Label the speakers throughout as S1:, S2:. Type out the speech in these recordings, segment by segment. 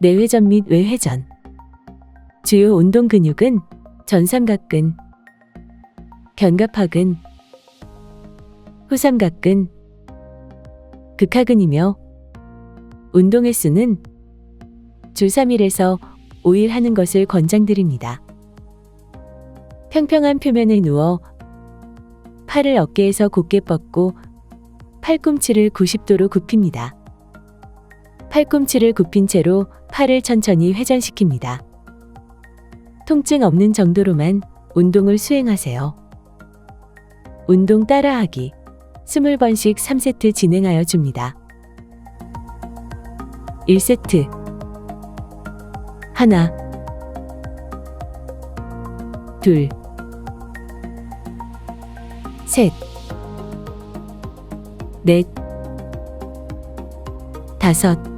S1: 내회전 및 외회전. 주요 운동 근육은 전삼각근, 견갑하근, 후삼각근, 극하근이며 운동 횟수는 주 3일에서 5일 하는 것을 권장드립니다. 평평한 표면에 누워 팔을 어깨에서 곧게 뻗고 팔꿈치를 90도로 굽힙니다. 팔꿈치를 굽힌 채로 팔을 천천히 회전시킵니다. 통증 없는 정도로만 운동을 수행하세요. 운동 따라하기. 20번씩 3세트 진행하여 줍니다. 1세트. 하나. 둘. 셋, 넷, 다섯,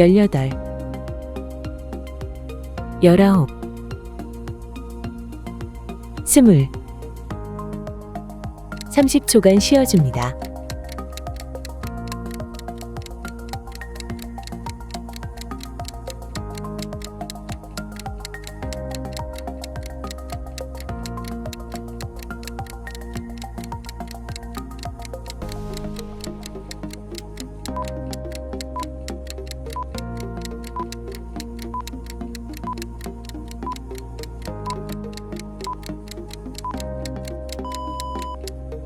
S1: 열여덟, 열아홉, 스물. 30초간 쉬어줍니다.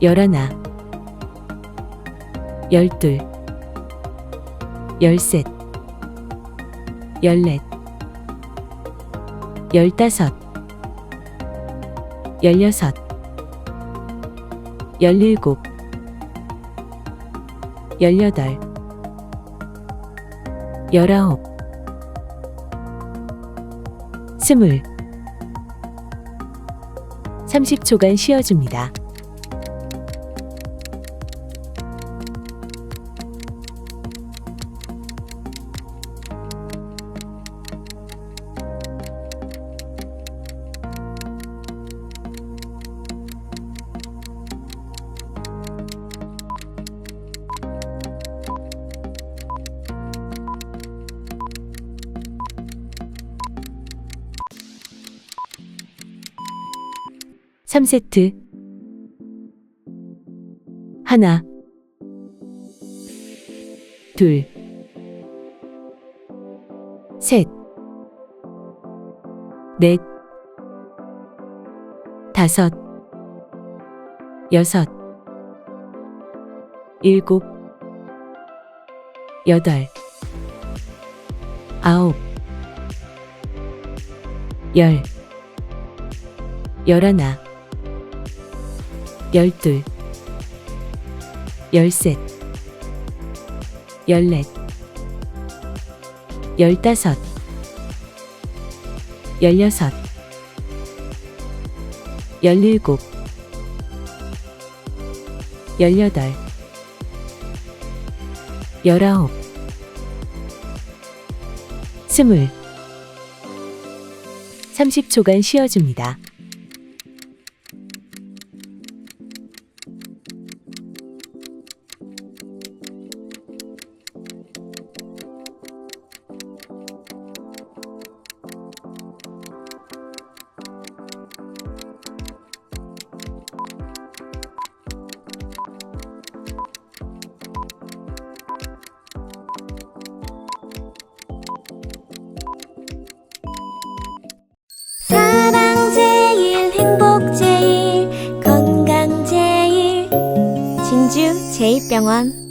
S1: 열하나, 열둘, 열셋, 열넷, 열다섯, 열여섯, 열일곱, 열여덟, 열아홉, 스물. 30초간 쉬어줍니다. 삼세트. 하나. 둘. 셋, 넷, 다섯, 여섯, 일곱, 여덟, 아홉, 열, 열하나, 열둘, 열셋, 열넷, 열다섯, 열여섯, 열일곱, 열여덟, 열아홉, 스물. 30초간 쉬어줍니다.
S2: 제2병원.